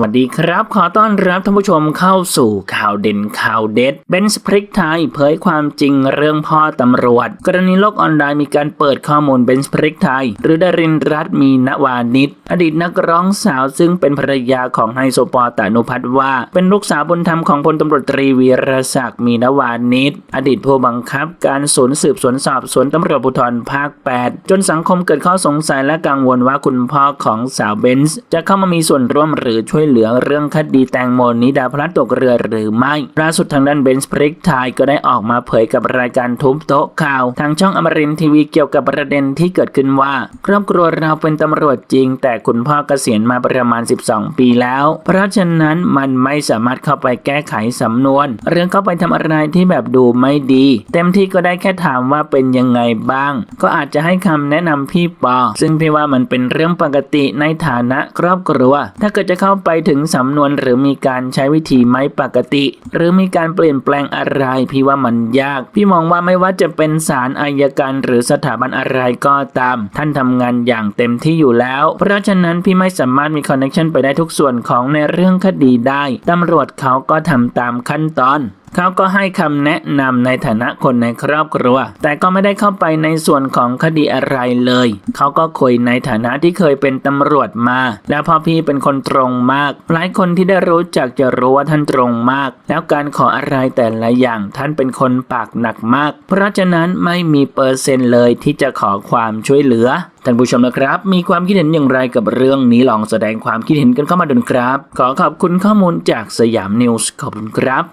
วัสดีครับ ขอต้อนรับท่านผู้ชมเข้าสู่ข่าวเด่นข่าวเด็ดเบนส์พริกไทยเผยความจริงเรื่องพ่อตำรวจ กรณีโลกออนไลน์มีการเปิดข้อมูลเบนส์พริกไทย หรือดารินรัตน์มีนวานิชอดีตนักร้องสาวซึ่งเป็นภรรยาของไฮโซปอตานุพัฒน์ว่า เป็นลูกสาวบุญธรรมของพลตำรวจตรีวีรศักดิ์มีนวานิชอดีตผู้บังคับ การศูนย์สืบสวนสอบสวนตำรวจภูธรภาค 8 จนสังคมเกิดข้อสงสัยและกังวลว่าคุณพ่อของสาวเบนซ์จะเข้ามามีส่วนร่วมหรือช่วยเหลือเรื่องคดีแตงโมนิดาพลัดตกเรือหรือไม่ล่าสุดทางด้านเบนซ์พริกไทยก็ได้ออกมาเผยกับรายการทุบโต๊ะข่าว ทางช่องอมรินทร์ทีวีเกี่ยวกับประเด็นที่เกิดขึ้นว่า ครอบครัวเราเป็นตำรวจจริง แต่คุณพ่อเกษียณมาประมาณ 12 ปีแล้ว เพราะฉะนั้นมันไม่สามารถเข้าไปแก้ไขสำนวน เรื่องเข้าไปทำอะไรที่แบบดูไม่ดี เต็มที่ก็ได้แค่ถามว่าเป็นยังไงบ้าง ก็อาจจะให้คำแนะนำพี่ปอ ซึ่งพี่ว่ามันเป็นเรื่องปกติในฐานะครอบครัว ถ้าเกิดจะเข้าไปถึงสำนวนหรือมีการใช้วิธีไม่ปกติ หรือมีการเปลี่ยนแปลงอะไร พี่ว่ามันยาก พี่มองว่าไม่ว่าจะเป็นศาลอายการหรือสถาบันอะไรก็ตาม ท่านทำงานอย่างเต็มที่อยู่แล้ว เพราะฉะนั้นพี่ไม่สามารถมีคอนเนคชันไปได้ทุกส่วนของในเรื่องคดีได้ตำรวจเขาก็ทำตามขั้นตอนเขาก็ให้คำแนะนำในฐานะคนในครอบครัว แต่ก็ไม่ได้เข้าไปในส่วนของคดีอะไรเลย เขาก็คุยในฐานะที่เคยเป็นตำรวจมา แล้วพอพี่เป็นคนตรงมาก หลายคนที่ได้รู้จักจะรู้ว่าท่านตรงมาก แล้วการขออะไรแต่ละอย่างท่านเป็นคนปากหนักมาก เพราะฉะนั้นไม่มีเปอร์เซ็นต์เลยที่จะขอความช่วยเหลือท่านผู้ชมนะครับ มีความคิดเห็นอย่างไรกับเรื่องนี้ลองแสดงความคิดเห็นกันเข้ามาดูนะครับ ขอขอบคุณข้อมูลจากสยามนิวส์ขอบคุณครับ